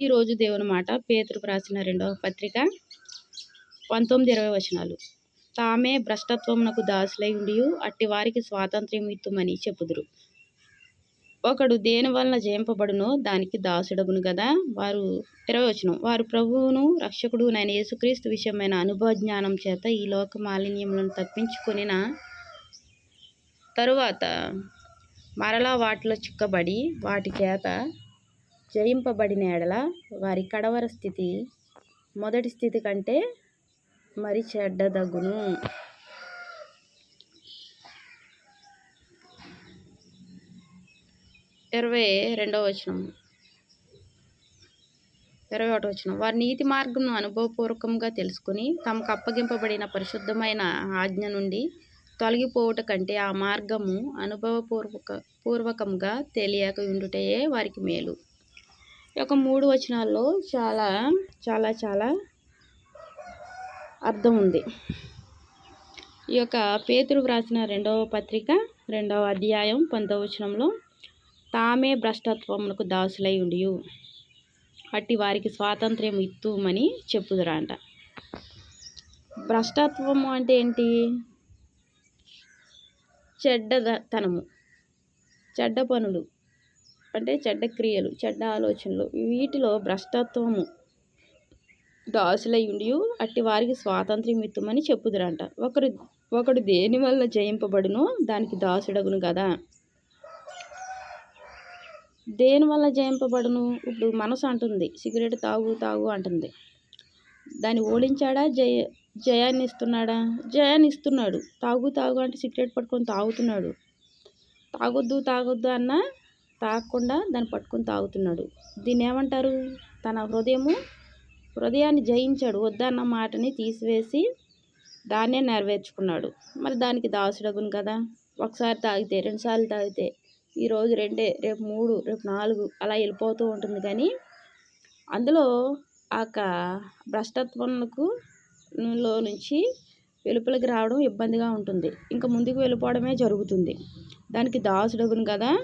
ఈరోజు దేవుని మాట పేతురు రాసిన రెండవ పత్రిక పంతొమ్మిది ఇరవై వచనాలు. తామే భ్రష్టత్వమునకు దాసులై ఉండి అట్టి వారికి స్వాతంత్ర్యం ఇత్తుమని చెప్పుదురు. ఒకడు దేని వలన జయింపబడునో దానికి దాసుడగును కదా వారు ఇరవై వచనం. వారు ప్రభువును రక్షకుడు నేను యేసుక్రీస్తు విషయమైన అనుభవ జ్ఞానం చేత ఈ లోక మాలిన్యములను తప్పించుకొనిన తరువాత మరలా వాటిలో చిక్కబడి వాటి చేత జయింపబడిన ఎడల వారి కడవర స్థితి మొదటి స్థితి కంటే మరి చెడ్డదగును. ఇరవై రెండవ వచనం. ఇరవై ఒకటి వచ్చిన వారి నీతి మార్గం అనుభవపూర్వకంగా తెలుసుకుని తమకు అప్పగింపబడిన పరిశుద్ధమైన ఆజ్ఞ నుండి తొలగిపోవుట కంటే ఆ మార్గము అనుభవపూర్వక పూర్వకంగా తెలియక ఉండుటయే వారికి మేలు. యొక్క మూడు వచనాల్లో చాలా చాలా చాలా అర్థం ఉంది. ఈ యొక్క పేతురు వ్రాసిన రెండవ పత్రిక రెండవ అధ్యాయం పంతొమ్మిది వచనంలో తామే భ్రష్టత్వములకు దాసులై ఉండి అట్టి వారికి స్వాతంత్ర్యం ఇత్తుమని చెప్పుదురంట. భ్రష్టత్వము అంటే ఏంటి? చెడ్డతనము చెడ్డ పనులు. అంటే చెడ్డ క్రియలు చెడ్డ ఆలోచనలు. వీటిలో భ్రష్టత్వము దాసులై ఉండి అట్టి వారికి స్వాతంత్ర్యం ఇత్తుమని చెప్పుదురంట. ఒకరు ఒకడు దేని వల్ల జయింపబడునో దానికి దాసుడగును కదా దేని వల్ల జయింపబడును? ఇప్పుడు మనసు అంటుంది సిగరెట్ తాగు తాగు అంటుంది. దాన్ని ఓడించాడా? జయ జయాన్ని ఇస్తున్నాడా జయాన్ని ఇస్తున్నాడు తాగు తాగు అంటే సిగరెట్ పట్టుకొని తాగుతున్నాడు. తాగొద్దు తాగొద్దు అన్న తాగకుండా దాన్ని పట్టుకొని తాగుతున్నాడు. దీన్ని ఏమంటారు? తన హృదయము హృదయాన్ని జయించాడు. వద్దన్న మాటని తీసివేసి దాన్నే నెరవేర్చుకున్నాడు. మరి దానికి దాసుడగును కదా. ఒకసారి తాగితే రెండుసార్లు తాగితే ఈరోజు రెండే రేపు మూడు రేపు నాలుగు అలా వెళ్ళిపోతూ ఉంటుంది. కానీ అందులో ఆ భ్రష్టత్వంకు లో నుంచి వెలుపలికి రావడం ఇబ్బందిగా ఉంటుంది. ఇంకా ముందుకు వెళ్ళిపోవడమే జరుగుతుంది. దానికి దాసుడగును కదా.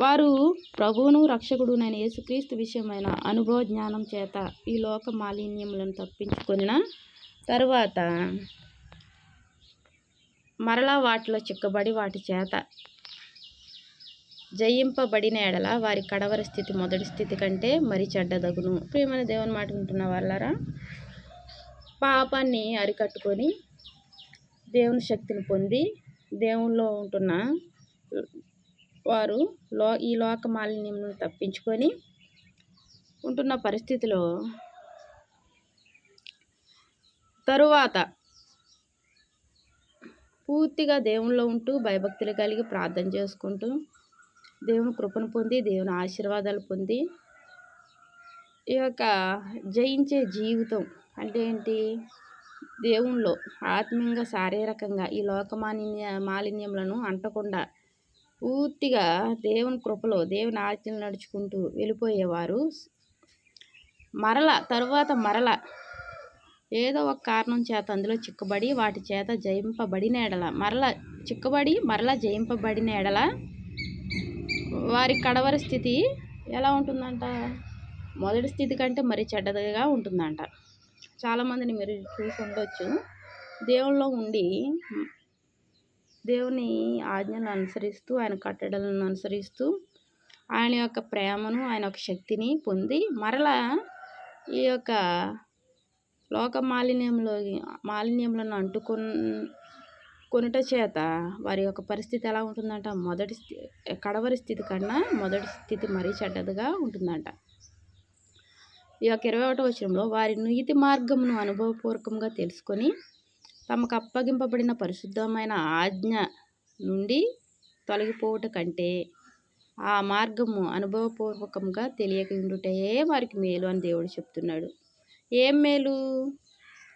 వారు ప్రభువును రక్షకుడునైన యేసుక్రీస్తు విషయమైన అనుభవ జ్ఞానం చేత ఈ లోక మాలిన్యములను తప్పించుకొనిన తరువాత మరలా వాటిలో చిక్కబడి వాటి చేత జయింపబడిన ఎడల వారి కడవర స్థితి మొదటి స్థితి కంటే మరి చెడ్డదగును. ప్రియమైన దేవుని మాట వింటున్న వాళ్ళరా పాపాన్ని అరికట్టుకొని దేవుని శక్తిని పొంది దేవుల్లో ఉంటున్న వారు లో ఈ లోక మాలిన్యం తప్పించుకొని ఉంటున్న పరిస్థితిలో తరువాత పూర్తిగా దేవునిలో ఉంటూ భయభక్తులు కలిగి ప్రార్థన చేసుకుంటూ దేవుని కృపను పొంది దేవుని ఆశీర్వాదాలు పొంది ఈ యొక్క జయించే జీవితం అంటే ఏంటి? దేవుణ్ణిలో ఆత్మీయంగా శారీరకంగా ఈ లోక మాలిన్య మాలిన్యములను అంటకుండా పూర్తిగా దేవుని కృపలో దేవుని ఆజ్ఞలు నడుచుకుంటూ వెళ్ళిపోయేవారు. మరల తరువాత మరల ఏదో ఒక కారణం చేత అందులో చిక్కబడి వాటి చేత జయింపబడిన ఎడల మరల చిక్కబడి మరల జయింపబడిన ఎడల వారి కడవరి స్థితి ఎలా ఉంటుందంట? మొదటి స్థితి కంటే మరి చెడ్డదిగా ఉంటుందంట. చాలామందిని మీరు చూసి ఉండొచ్చు. దేవుల్లో ఉండి దేవుని ఆజ్ఞలను అనుసరిస్తూ ఆయన కట్టడలను అనుసరిస్తూ ఆయన యొక్క ప్రేమను ఆయన యొక్క శక్తిని పొంది మరలా ఈ యొక్క లోక మాలిన్యంలో మాలిన్యములను అంటుకొన్ కొనుట చేత వారి యొక్క పరిస్థితి ఎలా ఉంటుందంట? మొదటి కడవరి స్థితి కన్నా మొదటి స్థితి మరీ చెడ్డదిగా ఉంటుందంట. ఈ యొక్క ఇరవై ఒకటో వచనంలో వారి నీతి మార్గమును అనుభవపూర్వకంగా తెలుసుకొని తమకు అప్పగింపబడిన పరిశుద్ధమైన ఆజ్ఞ నుండి తొలగిపోవుట కంటే ఆ మార్గము అనుభవపూర్వకంగా తెలియక ఉండుటయే వారికి మేలు అని దేవుడు చెప్తున్నాడు. ఏం మేలు?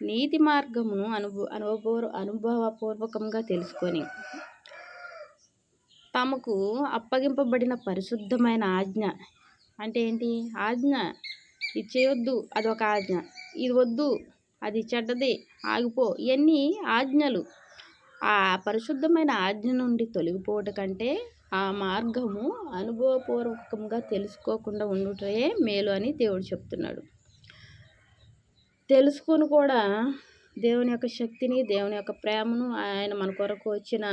నీతి మార్గమును అనుభవ అనుభవ అనుభవపూర్వకంగా తెలుసుకొని తమకు అప్పగింపబడిన పరిశుద్ధమైన ఆజ్ఞ అంటే ఏంటి? ఆజ్ఞ ఇది చేయొద్దు అదొక ఆజ్ఞ. ఇది వద్దు అది చెడ్డది. ఆగిపో. ఇవన్నీ ఆజ్ఞలు. ఆ పరిశుద్ధమైన ఆజ్ఞ నుండి తొలగిపోవట కంటే ఆ మార్గము అనుభవపూర్వకంగా తెలుసుకోకుండా ఉండుటే మేలు అని దేవుడు చెప్తున్నాడు. తెలుసుకొని కూడా దేవుని యొక్క శక్తిని దేవుని యొక్క ప్రేమను ఆయన మన కొరకు వచ్చిన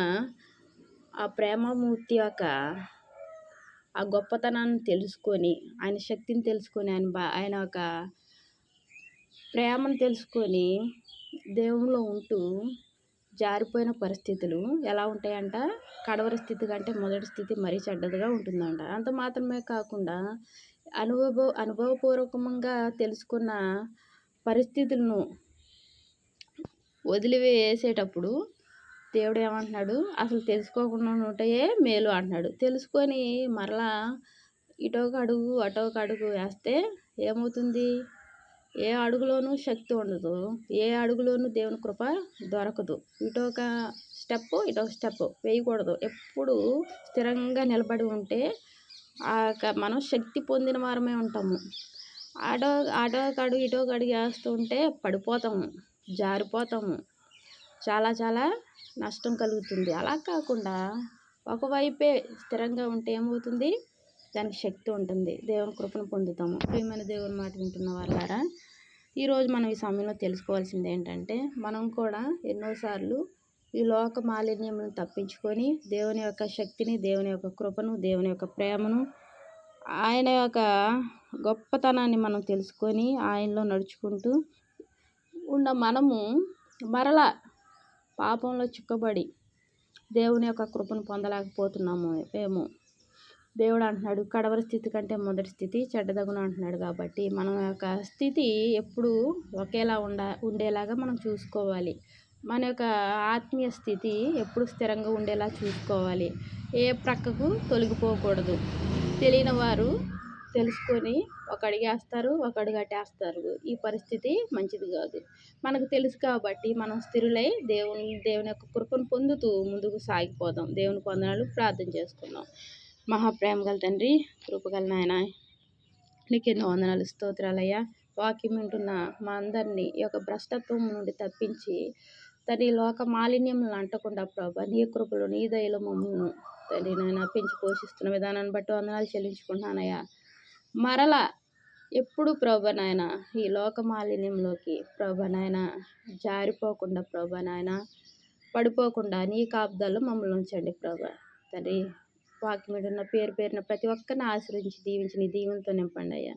ఆ ప్రేమమూర్తి యొక్క ఆ గొప్పతనాన్ని తెలుసుకొని ఆయన శక్తిని తెలుసుకొని ఆయన బా ఆయన ఒక ప్రేమను తెలుసుకొని దేవునిలో ఉంటూ జారిపోయిన పరిస్థితులు ఎలా ఉంటాయంట? కడవరి స్థితి కంటే మొదటి స్థితి మరీ చెడ్డదిగా ఉంటుందంట. అంత మాత్రమే కాకుండా అనుభవ అనుభవపూర్వకంగా తెలుసుకున్న పరిస్థితులను వదిలివేసేటప్పుడు దేవుడు ఏమంటున్నాడు? అసలు తెలుసుకోకుండా ఉంటే మేలు అంటున్నాడు. తెలుసుకొని మరలా ఇటొక అడుగు అటొక అడుగు వేస్తే ఏమవుతుంది? ఏ అడుగులోనూ శక్తి ఉండదు. ఏ అడుగులోనూ దేవుని కృప దొరకదు. ఇటొక స్టెప్ ఇటొక స్టెప్ వేయకూడదు. ఎప్పుడు స్థిరంగా నిలబడి ఉంటే ఆ మనం శక్తి పొందిన వారమే ఉంటాము. ఆటో ఆటో కడు ఇటో కడుగు వేస్తుంటే పడిపోతాము జారిపోతాము. చాలా చాలా నష్టం కలుగుతుంది. అలా కాకుండా ఒకవైపే స్థిరంగా ఉంటే ఏమవుతుంది? దానికి శక్తి ఉంటుంది. దేవుని కృపను పొందుతాము. ప్రియమైన దేవుని మాట వింటున్న వాళ్ళారా ఈరోజు మనం ఈ సమయంలో తెలుసుకోవాల్సింది ఏంటంటే మనం కూడా ఎన్నోసార్లు ఈ లోక మాలిన్యములను తప్పించుకొని దేవుని యొక్క శక్తిని దేవుని యొక్క కృపను దేవుని యొక్క ప్రేమను ఆయన యొక్క గొప్పతనాన్ని మనం తెలుసుకొని ఆయనలో నడుచుకుంటూ ఉన్న మనము మరలా పాపంలో చిక్కబడి దేవుని యొక్క కృపను పొందలేకపోతున్నాము ఏమో. దేవుడు అంటున్నాడు కడవరి స్థితి కంటే మొదటి స్థితి చెడ్డదగున అంటున్నాడు కాబట్టి మన యొక్క స్థితి ఎప్పుడు ఒకేలా ఉండ ఉండేలాగా మనం చూసుకోవాలి. మన యొక్క ఆత్మీయ స్థితి ఎప్పుడు స్థిరంగా ఉండేలా చూసుకోవాలి. ఏ ప్రక్కకు తొలగిపోకూడదు. తెలియని వారు తెలుసుకొని ఒక అడిగేస్తారు ఒక అడుగు ఈ పరిస్థితి మంచిది కాదు. మనకు తెలుసు కాబట్టి మనం స్థిరులై దేవుని దేవుని యొక్క కృపను పొందుతూ ముందుకు సాగిపోదాం. దేవుని పొందనాలు ప్రార్థన చేసుకుందాం. మహాప్రేమ గల తండ్రి కృపగల నాయన నీకెన్నో వందనాలు స్తోత్రాలయ్యా. వాక్యం వింటున్న మా అందరినీ ఈ యొక్క భ్రష్టత్వం నుండి తప్పించి తండ్రి లోక మాలిన్యములను అంటకుండా ప్రభా నీ కృపలు నీ దయలు మమ్మల్ని తండ్రి నాయన పెంచి పోషిస్తున్న విధానాన్ని బట్టి వందనాలు చెల్లించుకుంటున్నానయ్యా. మరల ఎప్పుడు ప్రభ నాయన ఈ లోక మాలిన్యంలోకి ప్రభ నాయన జారిపోకుండా ప్రభ నాయన పడిపోకుండా నీ కాపుదాలు మమ్మల్ని ఉంచండి ప్రభా. తండ్రి వాక్యం ఉన్న పేరు పేరున ప్రతి ఒక్కరిని ఆశ్రయించి దీవించి నీ దీవులతో నింపండి అయ్యా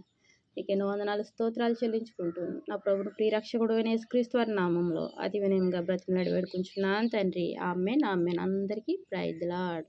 నీకు ఎన్నో వందనాలు స్తోత్రాలు చెల్లించుకుంటూ నా ప్రభుడు ప్రియరక్షకుడు అయిన యేసుక్రీస్తు వారి నామంలో అతి వినయంగా బ్రతిమలాడి వేడుకుంటున్నాను తండ్రి. Amen amen. అందరికీ ప్రైజ్లాడ్